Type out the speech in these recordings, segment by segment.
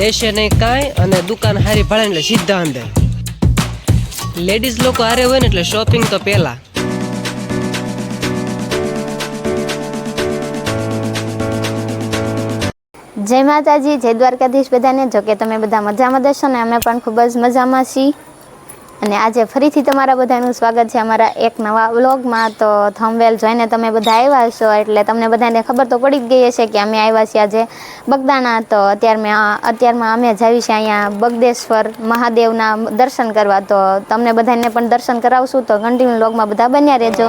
લેશે નહીં કાંઈ અને દુકાન હારી ભાડે એટલે સીધા અંદર. લેડીઝ લોકો હારે હોય ને એટલે શોપિંગ તો પહેલા. જય માતાજી, જય દ્વારકાધીશ બધાને. જો કે તમે બધા મજામાં દેશો ને, અમે પણ ખૂબ જ મજામાં છીએ. અને આજે ફરીથી તમારા બધાનું સ્વાગત છે અમારા એક નવા વ્લોગમાં. તો થમવેલ જોઈને તમે બધા આવ્યા છો એટલે તમને બધાને ખબર તો પડી જ ગઈ હશે કે અમે આવ્યા છીએ આજે બગદાણા. તો અત્યારમાં અત્યારમાં અમે જ આવી છીએ અહીંયા બગદેશ્વર મહાદેવના દર્શન કરવા. તો તમને બધાને પણ દર્શન કરાવશું. તો કન્ટિન્યુ વ્લોગમાં બધા બન્યા રહેજો.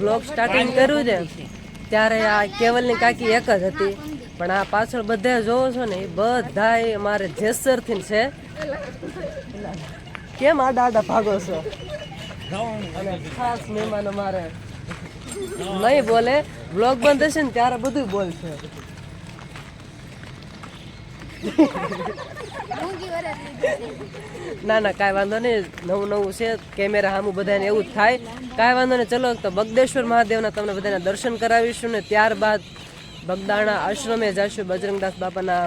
બ્લોગ સ્ટાર્ટિંગ કર્યું છે. ત્યારે આ કેવલની કાકી એક જ હતી. પણ આ પાછળ બધા જોવો છો ને, એ બધા મારે જેસરથી છે. કેમ આડા આડા ભાગો છો? અને ખાસ મહેમાન અમારે નહીં બોલે. બ્લોગ બંધ હશે ને ત્યારે બધું બોલશે. ના ના, કાંઈ વાંધો નહીં. નવું નવું છે, કેમેરા સામું બધાને એવું જ થાય. કાંઈ વાંધો નહીં. ચલો, તો બગદેશ્વર મહાદેવના તમને બધાને દર્શન કરાવીશું ને ત્યારબાદ બગદાણા આશ્રમે જઈશું બજરંગદાસ બાપાના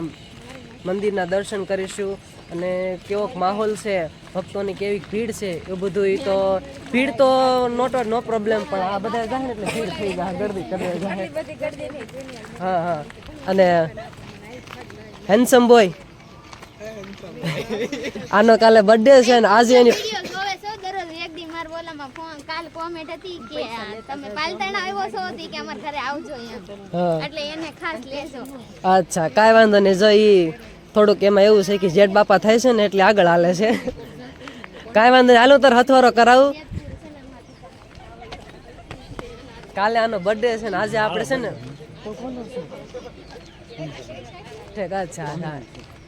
મંદિરના દર્શન કરીશું. અને કેવોક માહોલ છે ભક્તોની કેવી ભીડ છે એવું બધું એ તો ભીડ તો નોટ નો પ્રોબ્લેમ પણ આ બધા જાય ને એટલે ભીડ થઈ જાય ગરદી કરી જાય હા હા. અને હેન્ડસમ બોય આનો કાલે બર્થડે છે ને આજે એની વિડિયો જોવે છો દરરોજ એક દી માર બોલામાં ફોન કાલ કોમેન્ટ હતી કે તમે પાલતાણા આવ્યો છો હતી કે અમાર ઘરે આવજો એમ એટલે એને ખાસ લેજો. અચ્છા કાંઈ વાંધો નહીં જો ઈ થોડુંક એમાં એવું છે કે જેઠ બાપા થાય છે ને એટલે આગળ હાલે છે. કાંઈ વાંધો નહીં. હાલો, તાર હથવારો કરાવું. કાલે આનો બર્થડે છે ને, આજે આપણે છે ને ઠેક, અચ્છા, હા.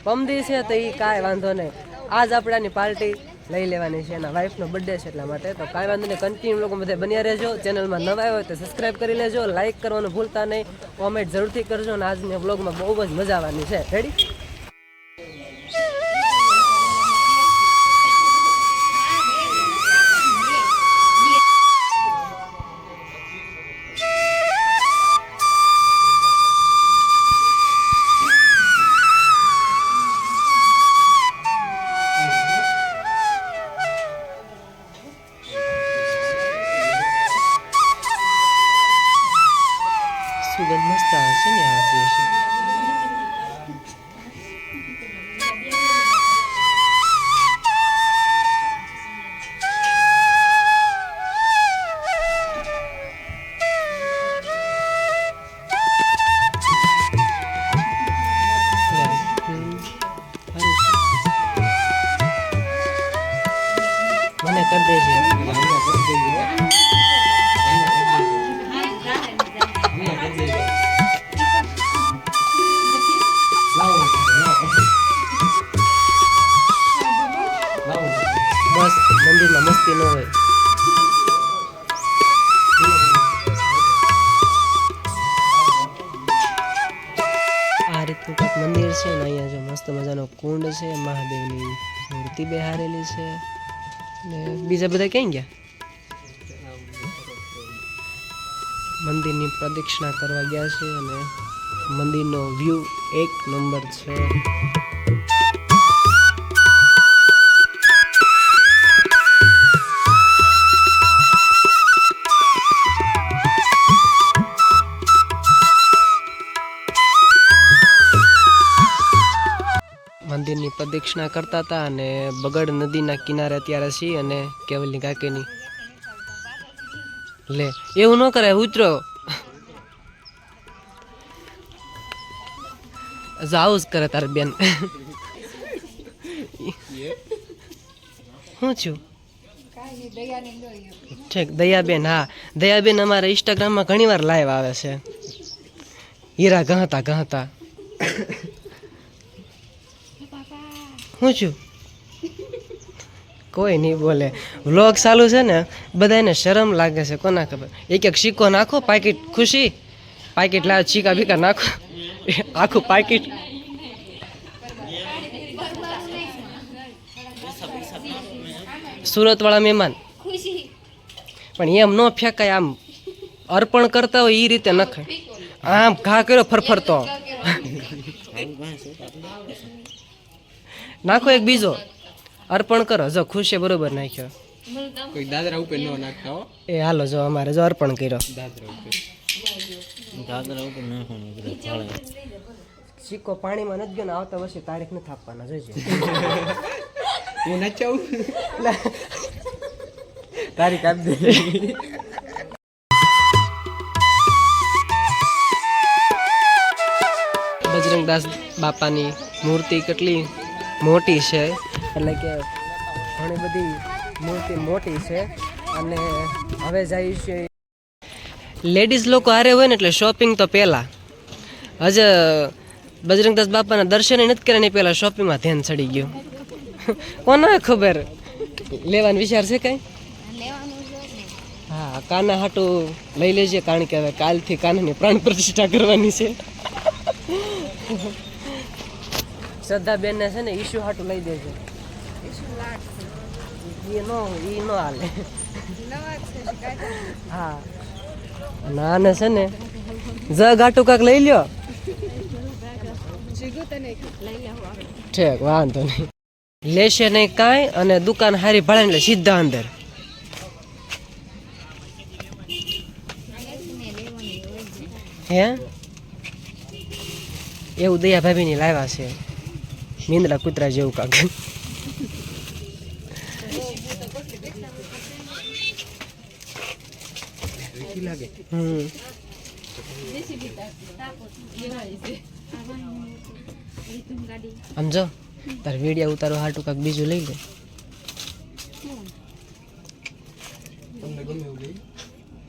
પમદી છે તો એ કાંઈ વાંધો નહીં. આજ આપણે આની પાર્ટી લઈ લેવાની છે. એના વાઈફનો બર્થડે છે એટલા માટે. તો કાંઈ વાંધો નહીં કન્ટિન્યુ લોકો બધા બન્યા રહેજો. ચેનલમાં નવા આવ્યો તો સબસ્ક્રાઈબ કરી લેજો. લાઈક કરવાનું ભૂલતા નહીં. કોમેન્ટ જરૂરથી કરજો અને આજની વ્લોગમાં બહુ જ મજા આવવાની છે. રેડી આ રીતનું કંઈક મંદિર છે અને અહીંયા જો મસ્ત મજાનો કુંડ છે, મહાદેવની મૂર્તિ બેહારેલી છે. ને બીજા બધા ક્યાં ગયા? મંદિરની પ્રદક્ષિણા કરવા ગયા છે અને મંદિરનો વ્યૂ એક નંબર છે. મંદિરની કરતા હતા અને બગડ નદીના કિનારે અત્યારે છીએ અને કેવલની કાકીની. લે, એવું ન કરાય, ઉતરો. આવું જ કરે તાર બેન. શું છું? ઠીક, દયાબેન, હા. દયાબેન અમારા ઇન્સ્ટાગ્રામમાં ઘણી વાર લાઈવ આવે છે. હીરા ગહતા ગહતા. શું છું? કોઈ નહીં બોલે. વ્લોગ ચાલુ છે ને બધાને શરમ લાગે છે કોના ખબર? એક એક સિક્કો નાખો પાકીટ ખુશી. પાકીટ લાવ ચીકા બીકા નાખો. આખું પાકીટ. સુરતવાળા મહેમાન. પણ એમ ન ફેંકાય આમ અર્પણ કરતા હોય એ રીતે નખાય. આમ ઘા કર્યો ફરફરતો. નાખો એક બીજો. અર્પણ કરો. જો ખુશે બરોબર નાખ્યો. કોઈ દાદરા ઉપર ન નાખતા હો. એ હાલો જો અમારે જો અર્પણ કર્યો. દાદરા ઉપર. સિક્કો પાણીમાં નથી ગયો ને આવતા વર્ષે તારીખ નથી આપવાના જોઈજો હું નચાવું તારીખ આપી દે. બજરંગદાસ બાપાની મૂર્તિ કેટલી મોટી છે. એટલે કે ઘણી બધી મૂર્તિ મોટી છે. અને હવે જાય છે. લેડીઝ લોકો હારે હોય ને એટલે શોપિંગ તો પહેલાં. હજે, બજરંગદાસ બાપાના દર્શન નથી કર્યા ને પહેલાં શોપિંગમાં ધ્યાન ચડી ગયું. કોને ખબર? લેવાનો વિચાર છે કઈ? હા, કાના હાટું લઈ લેજે કારણ કે હવે કાલથી કાનાની પ્રાણ પ્રતિષ્ઠા કરવાની છે. શ્રદ્ધા બેન ને છે ને ઈશુ હાટું લઈ દેજો. નો ઈ નો હાલે. હા ના ને છે. ને જગ હાટું કાક લઈ લ્યો. ઠીક વાંધો નહીં. લેશે નહીં કાંઈ અને દુકાન હારી ભળે એટલે સીધા અંદર. હે? એવું દયા ભાભીની લાવ્યા છે. મીંદડા કૂતરા જેવું કાક હમ સમજો તાર વીડિયો ઉતારો હાટું કાક બીજું લઈ લે.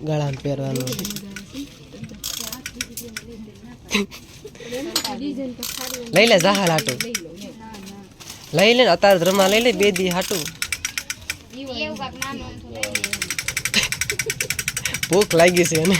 ગળામાં પહેરવાનું. લઈ લે જાહાર હાટું. લઈ લે ને ધર્મ રમા લઈ લે બે દી હાટું. ભૂખ લાગી છે એને.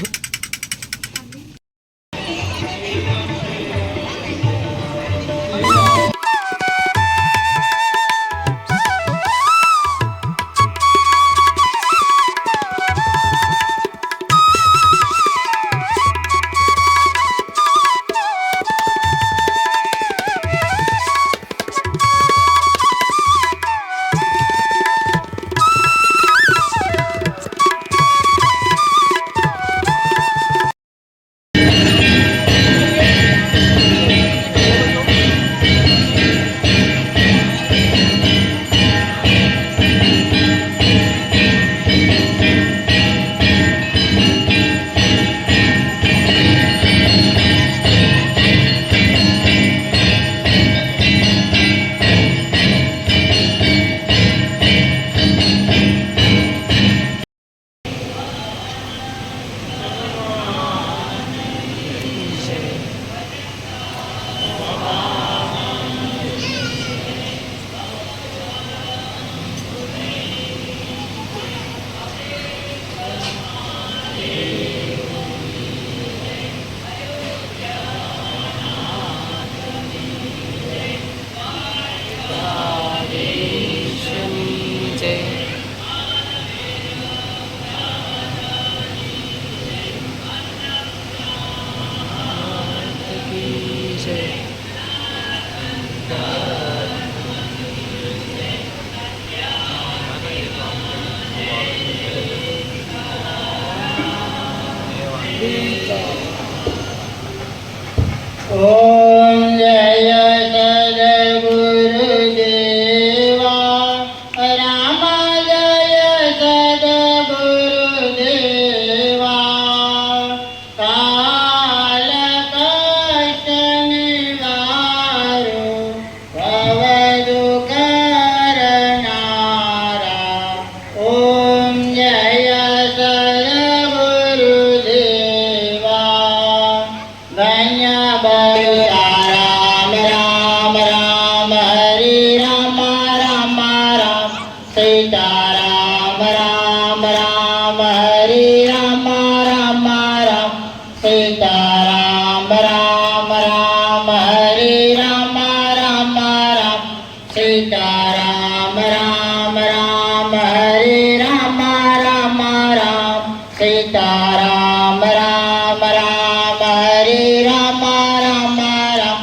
રામ રામ સીતારામ રામ રામ રામ હરે રામ રામ રામ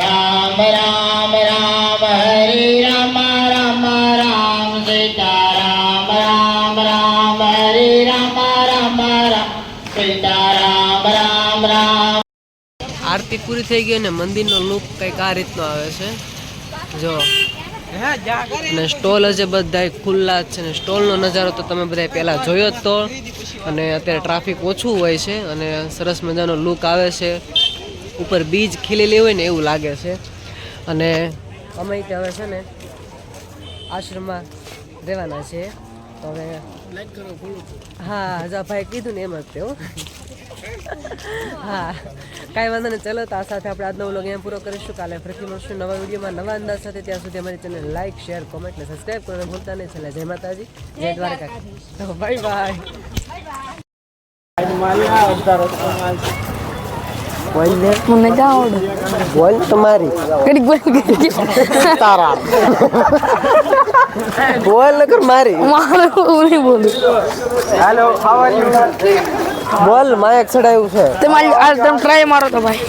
રામ રામ રામ હરે રામ રામ રામ સીતારામ રામ રામ રામ હરે રામ રામ રામ સીતારામ રામ રામ રામ આરતી પૂરી થઈ ગઈ ને મંદિરનો લુક કંઈક આ રીતનો આવે છે. જો. અને સ્ટોલ હશે બધા ખુલ્લા જ છે ને સ્ટોલનો નજારો તો તમે બધા પહેલાં જોયો જ તો. અને અત્યારે ટ્રાફિક ઓછું હોય છે અને સરસ મજાનો લુક આવે છે. ઉપર બીજ ખીલેલી હોય ને એવું લાગે છે. અને અમે ત્યાં હવે છે ને આશ્રમમાં રહેવાના છે તો હવે હા જા ભાઈ કીધું ને એમ જ તે હો. કાંઈ વાંધો નહીં. ચલો તો આ સાથે આપણે આજનો વ્લોગ અહીંયા પૂરો કરીશું. કાલે ફરીથી મળશું નવા વિડીયોમાં નવા અંદાજ સાથે. ત્યાં સુધી અમારી ચેનલ લાઈક શેર કોમેન્ટ ને સબસ્ક્રાઈબ કરવાનું ભૂલતા નહીં. છેલ્લે જય માતાજી. જય દ્વારકા તો બાય બાય મને જ આવડે બોલ તમારી ઘડીક બોલ તારા. બોલ નકર મારી. મારું નહીં બોલું. બોલ માયક ચડાયું છે. તમારી આ તમે ટ્રાય મારો તો ભાઈ.